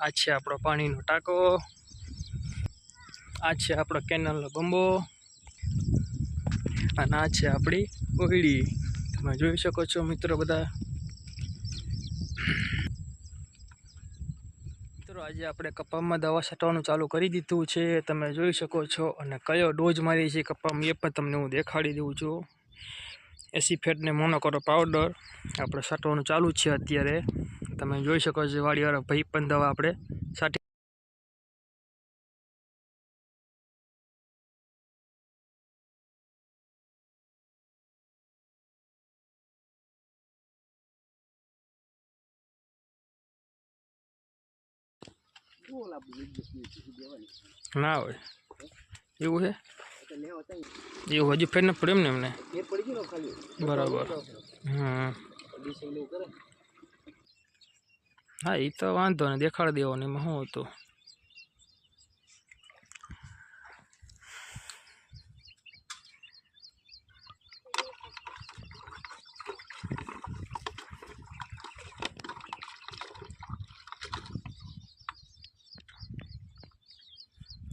આ છે આપણો પાણીનો ટાંકો. આ છે આપણો કેનલનો બંબો. અને આ છે આપણી ઓયડી. તમે જોઈ શકો છો મિત્રો બધા. મિત્રો, આજે આપણે કપામાં દવા છાંટવાનું ચાલુ કરી દીધું છે. તમે જોઈ શકો છો. અને કયો ડોઝ મારી છે કપામાં એ પણ તમને હું દેખાડી દઉં છું. એસી ફેટને મોનોકોરો પાવડર. આપણે સાટવાનું ચાલુ છે અત્યારે. તમે જોઈ શકો છો વાડીવાળા ભાઈ પણ દવા આપણે સાટી ના હોય. એવું છે? એવું હજી ફેર ન પડે એમ ને એમને બરાબર. હમ. હા એ તો વાંધો ને દેખાડી ને એમાં શું હતું?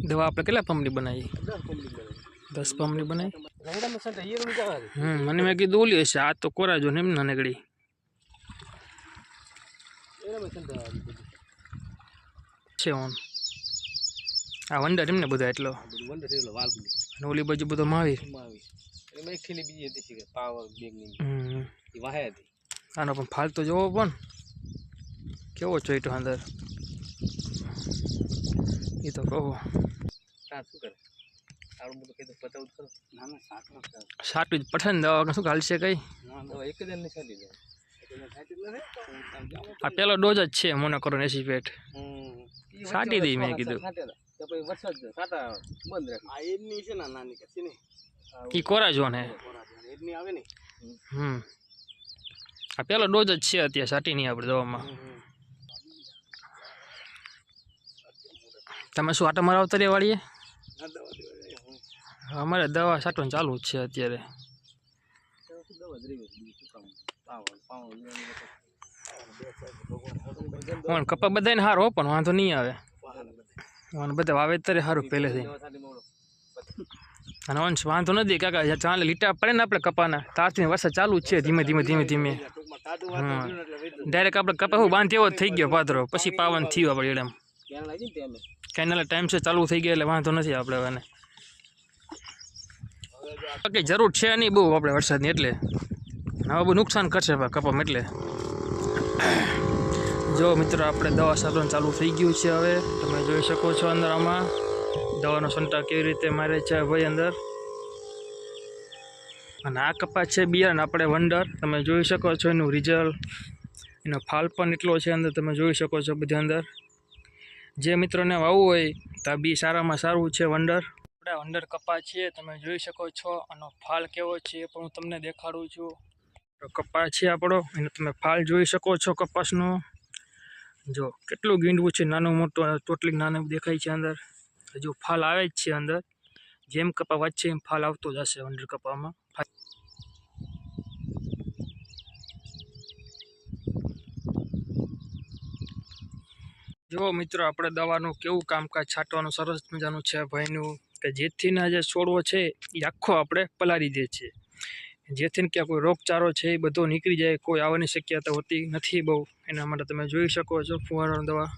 દવા આપણે કેટલા પંપની બનાવી? દસ પંપની બનાવી. હમ મને મેં કીધું ઓલી હશે આ તો કોરાજો ને એમ ના નીકળી છે ઓન. આ વંડર એમને બધા એટલો. અને ઓલી બાજુ બધો માવી. આનો પણ ફાલતો જોવો પણ. કેવો ચોઈટો અંદર. એ તો કહો. સાટું જ પઠાણ દવા શું ઘાલશે કઈ? આ પેલો ડોઝ જ છે મને કરો એસી પેટ. સાટી દઈ મેં કીધું. ઈ કોરા જો ને હમ. આ પેલો ડોઝ જ છે અત્યારે સાટી નહીં આપણે દવામાં. તમે શું આટા મારા આવતા રે વાળીએ અમારે દવા છાંટવાનું ચાલુ જ છે અત્યારે. ઓન કપા બધાને સારો પણ વાંધો નહીં આવે. બધા વાવેતરે સારું પહેલેથી અને અંશ વાંધો નથી કાકા ચાલે લીટા પડે ને આપણે કપાના તારથી વરસાદ ચાલુ જ છે ધીમે ધીમે ધીમે ધીમે. હા ડાયરેક્ટ આપણે કપા બાંધ્યો એવો જ થઈ ગયો પાદરો પછી પાવન થયું આપણે એમ. કેનલ ટાઈમ છે, ચાલુ થઈ ગયા એટલે વાંધો નથી આપણે એને. કંઈ જરૂર છે નહીં બહુ આપણે વરસાદની એટલે. હવે બહુ નુકસાન કરશે કપામાં એટલે. જો મિત્રો, આપણે દવા સાધન ચાલુ થઈ ગયું છે હવે. તમે જોઈ શકો છો અંદર આમાં દવાનો સંટા કેવી રીતે મારે છે ભાઈ અંદર. અને આ કપાસ છે બિયારણ આપણે વંડર. તમે જોઈ શકો છો એનું રિઝલ્ટ. એનો ફાલ પણ એટલો છે અંદર, તમે જોઈ શકો છો બધી અંદર. જે મિત્રોને વાવવું હોય, તો બી સારામાં સારું છે વંડર. આપણે વંડર કપા છે તમે જોઈ શકો છો, આનો ફાલ કેવો છે એ પણ હું તમને દેખાડું છું. તો કપાસ છે આપણો, એનો તમે ફાલ જોઈ શકો છો કપાસનો. જો કેટલું ગીંડવું છે, નાનું મોટું, ટોટલી નાનું દેખાય છે અંદર. હજુ ફાલ આવે જ છે અંદર. જેમ કપા વધશે એમ ફાલ આવતો જ હશે વંડર કપામાં. જો મિત્રો, આપણે દવાનું કેવું કામકાજ છાંટવાનું, સરસ મજાનું છે ભાઈનું, કે જેથીના જે છોડવો છે એ આખો આપણે પલાળી દે છે. જેથી કે કોઈ રોગચારો છે એ બધો નીકળી જાય, કોઈ આવવાની શક્યતા હોતી નથી બહુ. એના માટે તમે જોઈ શકો છો, ફુવારાની દવા.